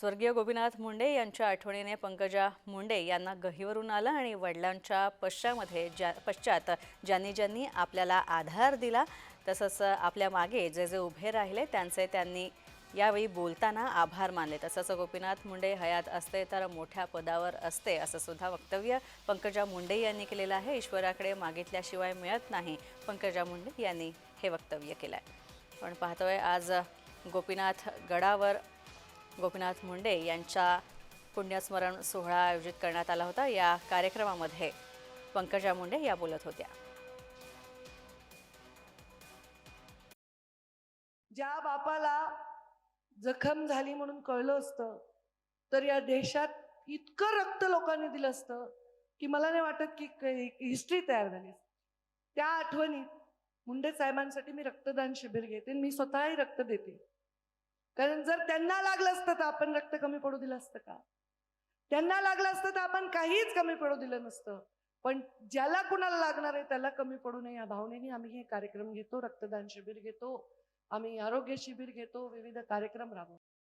स्वर्गीय गोपीनाथ मुंडे यांच्या आठवणीने पंकजा मुंडे यांना गहिवरून आलं आणि वडिलांच्या पश्चामध्ये ज्या पश्चात ज्यांनी ज्यांनी आपल्याला आधार दिला तसंच आपल्या मागे जे जे उभे राहिले त्यांचे त्यांनी यावेळी बोलताना आभार मानले. तसंच गोपीनाथ मुंडे हयात असते तर मोठ्या पदावर असते असं सुद्धा वक्तव्य पंकजा मुंडे यांनी केलेलं आहे. ईश्वराकडे मागितल्याशिवाय मिळत नाही पंकजा मुंडे यांनी हे वक्तव्य केलं आहे पण पाहतोय आज गोपीनाथ गडावर गोपीनाथ मुंडे यांच्या पुण्यस्मरण सोहळा आयोजित करण्यात आला होता. या कार्यक्रमामध्ये पंकजा मुंडे या बोलत होत्या. ज्या बापाला जखम झाली म्हणून कळलं असतं तर या देशात इतकं रक्त लोकांनी दिलं असतं की मला नाही वाटत की हिस्ट्री तयार झाली त्या आठवणीत मुंडे साहेबांसाठी मी रक्तदान शिबिर घेते आणि मी स्वतःही रक्त देते. कारण जर त्यांना लागलं असतं तर आपण रक्त कमी पडू दिलं असतं का? त्यांना लागलं असतं तर आपण काहीच कमी पडू दिलं नसतं. पण ज्याला कुणाला लागणार आहे त्याला कमी पडू नये. या भावनेने आम्ही हे कार्यक्रम घेतो. रक्तदान शिबिर घेतो. आम्ही आरोग्य शिबिर घेतो. विविध कार्यक्रम राबवतो.